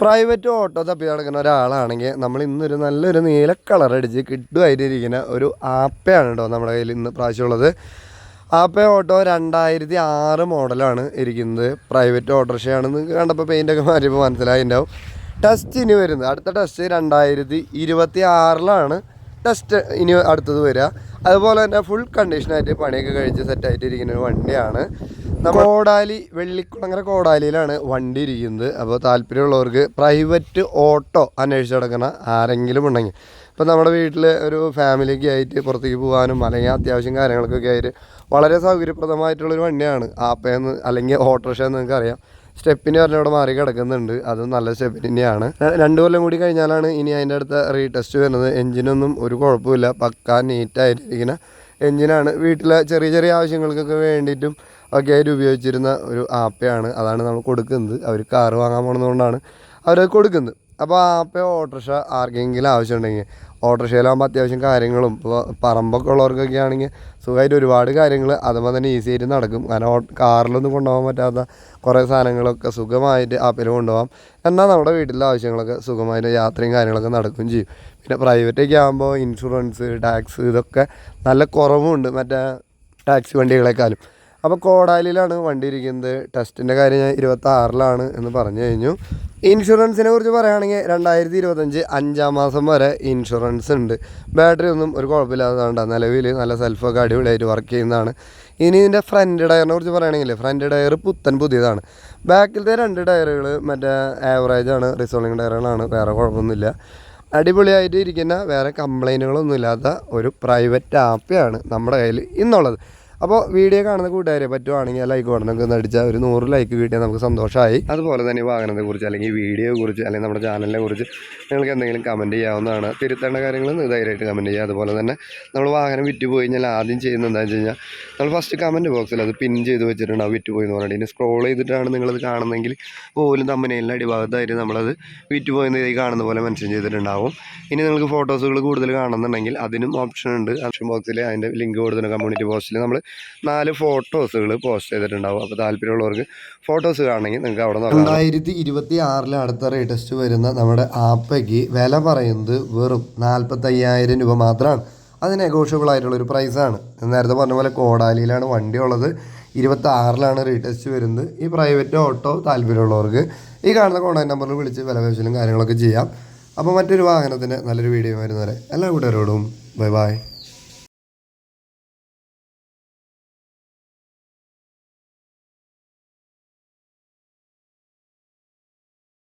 Private auto തപ്പി നടക്കുന്ന ഒരാളാണെങ്കിൽ നമ്മൾ ഇന്നൊരു നല്ലൊരു നീല കളർ അടിച്ച് കിട്ടുമായിട്ടിരിക്കുന്ന ഒരു ആപ്പയാണ് കേട്ടോ നമ്മുടെ കയ്യിൽ ഇന്ന് പ്രാവശ്യമുള്ളത്. ആപ്പ ഓട്ടോ രണ്ടായിരത്തി ആറ് മോഡലാണ് ഇരിക്കുന്നത്. പ്രൈവറ്റ് ഓട്ടോറിക്ഷയാണെന്ന് കണ്ടപ്പോൾ പെയിന്റൊക്കെ മാറ്റിയപ്പോൾ മനസ്സിലായിട്ടുണ്ടാവും ടെസ്റ്റ് ഇനി വരുന്നത്. അടുത്ത ടെസ്റ്റ് രണ്ടായിരത്തി ഇരുപത്തി ആറിലാണ് ടെസ്റ്റ് ഇനി അടുത്തത് വരിക. അതുപോലെ തന്നെ ഫുൾ കണ്ടീഷനായിട്ട് പണിയൊക്കെ കഴിച്ച് സെറ്റായിട്ട് ഒരു വണ്ടിയാണ്. കോടാലി വെള്ളിക്കുളങ്ങര കോടാലിയിലാണ് വണ്ടി ഇരിക്കുന്നത്. അപ്പോൾ താല്പര്യമുള്ളവർക്ക് പ്രൈവറ്റ് ഓട്ടോ അന്വേഷിച്ച് നടക്കണ ആരെങ്കിലും ഉണ്ടെങ്കിൽ. ഇപ്പം നമ്മുടെ വീട്ടിൽ ഒരു ഫാമിലിക്ക് ആയിട്ട് പുറത്തേക്ക് പോകാനും അല്ലെങ്കിൽ അത്യാവശ്യം കാര്യങ്ങൾക്കൊക്കെ ആയിട്ട് വളരെ സൗകര്യപ്രദമായിട്ടുള്ളൊരു വണ്ടിയാണ്. ആപ്പയെന്ന് അല്ലെങ്കിൽ ഓട്ടോറിക്ഷ എന്ന് നിങ്ങൾക്ക് അറിയാം സ്റ്റെപ്പിന് പറഞ്ഞ ഇവിടെ മാറി കിടക്കുന്നുണ്ട്. അത് നല്ല സ്റ്റെപ്പിന് തന്നെയാണ് രണ്ട് കൊല്ലം കൂടി കഴിഞ്ഞാലാണ് ഇനി അതിന്റെ അടുത്ത റീടെസ്റ്റ് വരുന്നത്. എഞ്ചിനൊന്നും ഒരു കുഴപ്പമില്ല പക്കാ നീറ്റായിട്ടിരിക്കുന്ന എഞ്ചിനാണ്. വീട്ടിലെ ചെറിയ ചെറിയ ആവശ്യങ്ങൾക്കൊക്കെ വേണ്ടിയിട്ടും ഒക്കെ ആയിട്ട് ഉപയോഗിച്ചിരുന്ന ഒരു ആപ്പയാണ്. അതാണ് നമ്മൾ കൊടുക്കുന്നത്. അവർ കാറ് വാങ്ങാൻ പോകുന്നതുകൊണ്ടാണ് അവരത് കൊടുക്കുന്നത്. അപ്പോൾ ആപ്പ ഓട്ടോറിക്ഷ ആർക്കെങ്കിലും ആവശ്യമുണ്ടെങ്കിൽ ഓട്ടോറിക്ഷയിലാകുമ്പോൾ അത്യാവശ്യം കാര്യങ്ങളും ഇപ്പോൾ പറമ്പൊക്കെ ഉള്ളവർക്കൊക്കെ ആണെങ്കിൽ സുഖമായിട്ട് ഒരുപാട് കാര്യങ്ങൾ അതുമ്പോൾ തന്നെ ഈസി ആയിട്ട് നടക്കും. കാരണം കാറിലൊന്നും കൊണ്ടുപോകാൻ പറ്റാത്ത കുറേ സാധനങ്ങളൊക്കെ സുഖമായിട്ട് ആപ്പിൽ കൊണ്ടുപോകാം. എന്നാൽ നമ്മുടെ വീട്ടിലെ ആവശ്യങ്ങളൊക്കെ സുഖമായിട്ട് യാത്രയും കാര്യങ്ങളൊക്കെ നടക്കുകയും ചെയ്യും. പിന്നെ പ്രൈവറ്റൊക്കെ ആകുമ്പോൾ ഇൻഷുറൻസ് ടാക്സ് ഇതൊക്കെ നല്ല കുറവുണ്ട്. മറ്റേ ടാക്സി വണ്ടികളെക്കാളും. അപ്പോൾ കോടാലിയിലാണ് വണ്ടി ഇരിക്കുന്നത്. ടെസ്റ്റിന്റെ കാര്യം ഞാൻ ഇരുപത്തി ആറിലാണ് എന്ന് പറഞ്ഞു കഴിഞ്ഞു. ഇൻഷുറൻസിനെ കുറിച്ച് പറയുകയാണെങ്കിൽ രണ്ടായിരത്തി ഇരുപത്തഞ്ച് അഞ്ചാം മാസം വരെ ഇൻഷുറൻസ് ഉണ്ട്. ബാറ്ററി ഒന്നും ഒരു കുഴപ്പമില്ലാത്തതുകൊണ്ട് നിലവിൽ നല്ല സെൽഫൊക്കെ അടിപൊളിയായിട്ട് വർക്ക് ചെയ്യുന്നതാണ്. ഇനി ഇതിന്റെ ഫ്രണ്ട് ടയറിനെ കുറിച്ച് പറയുകയാണെങ്കിൽ ഫ്രണ്ട് ടയർ പുത്തൻ പുതിയതാണ്. ബാക്കിലത്തെ രണ്ട് ടയറുകൾ മറ്റേ ആവറേജ് ആണ് റിസോൾവിങ് ടയറുകളാണ് വേറെ കുഴപ്പമൊന്നുമില്ല. അടിപൊളിയായിട്ട് ഇരിക്കുന്ന വേറെ കംപ്ലൈന്റുകളൊന്നും ഇല്ലാത്ത ഒരു പ്രൈവറ്റ് ആപ്പിയാണ് നമ്മുടെ കയ്യിൽ ഇന്നുള്ളത്. അപ്പോൾ വീഡിയോ കാണുന്ന കൂട്ടുകാരെ പറ്റുവാണെങ്കിൽ ആ ലൈക്ക് ബട്ടനൊക്കെ ഒന്ന് അടിച്ചാൽ ഒരു നൂറ് ലൈക്ക് കിട്ടിയാൽ നമുക്ക് സന്തോഷമായി. അതുപോലെ തന്നെ ഈ വാഹനത്തെ കുറിച്ച് അല്ലെങ്കിൽ വീഡിയോയെ കുറിച്ച് അല്ലെങ്കിൽ നമ്മുടെ ചാനലിനെ കുറിച്ച് നിങ്ങൾക്ക് എന്തെങ്കിലും കമന്റ് ചെയ്യാവുന്നതാണ്. തിരുത്തേണ്ട കാര്യങ്ങൾ ധൈര്യമായിട്ട് കമന്റ് ചെയ്യുക. അതുപോലെ തന്നെ നമ്മൾ വാഹനം വിറ്റ് പോയി കഴിഞ്ഞാൽ ആദ്യം ചെയ്യുന്നത് എന്താണെന്ന് വെച്ച് കഴിഞ്ഞാൽ നമ്മൾ ഫസ്റ്റ് കമന്റ് ബോക്സിൽ അത് പിൻ ചെയ്ത് വെച്ചിട്ടുണ്ടാവും വിറ്റ് പോയി എന്ന് പറഞ്ഞിട്ട് ഇനി സ്ക്രോൾ ചെയ്തിട്ടാണ് നിങ്ങളത് കാണുന്നതെങ്കിൽ പോലും തമ്മനയിലെ അടിഭാഗത്തായിട്ട് നമ്മളത് വിറ്റ് ഈ കാണുന്ന പോലെ മെൻഷൻ ചെയ്തിട്ടുണ്ടാവും. ഇനി നിങ്ങൾക്ക് ഫോട്ടോസുകൾ കൂടുതൽ കാണുന്നുണ്ടെങ്കിൽ അതിനും ഓപ്ഷൻ ഉണ്ട്. ഓപ്ഷൻ ബോക്സിൽ അതിന്റെ ലിങ്ക് കൊടുത്തിട്ടുണ്ട് കമ്മ്യൂണിറ്റി പോസ്റ്റിൽ നമ്മൾ നാല് ഫോട്ടോസുകൾ പോസ്റ്റ് ചെയ്തിട്ടുണ്ടാവും. അപ്പോൾ താല്പര്യമുള്ളവർക്ക് ഫോട്ടോസ് കാണണമെങ്കിൽ നിങ്ങൾക്ക് അവിടെ നിന്ന് രണ്ടായിരത്തി ഇരുപത്തി ആറിലെ അടുത്ത റേറ്റസ്റ്റ് വരുന്ന നമ്മുടെ ആപ്പയ്ക്ക് വില പറയുന്നത് വെറും നാൽപ്പത്തയ്യായിരം രൂപ മാത്രമാണ്. അത് നെഗോഷ്യബിൾ ആയിട്ടുള്ള ഒരു പ്രൈസാണ് നേരത്തെ പറഞ്ഞ പോലെ കോടാലിയിലാണ് വണ്ടി ഉള്ളത്. ഇരുപത്തി ആറിലാണ് റീടെസ്റ്റ് വരുന്നത്. ഈ പ്രൈവറ്റ് ഓട്ടോ താല്പര്യമുള്ളവർക്ക് ഈ കാണുന്ന കോൺടാക്ട് നമ്പറിൽ വിളിച്ച് വിലപേശലും കാര്യങ്ങളൊക്കെ ചെയ്യാം. അപ്പോൾ മറ്റൊരു വാഹനത്തിന് നല്ലൊരു വീഡിയോ വരുന്നവരെ എല്ലാ കൂട്ടുകാരോടും ബൈ ബൈ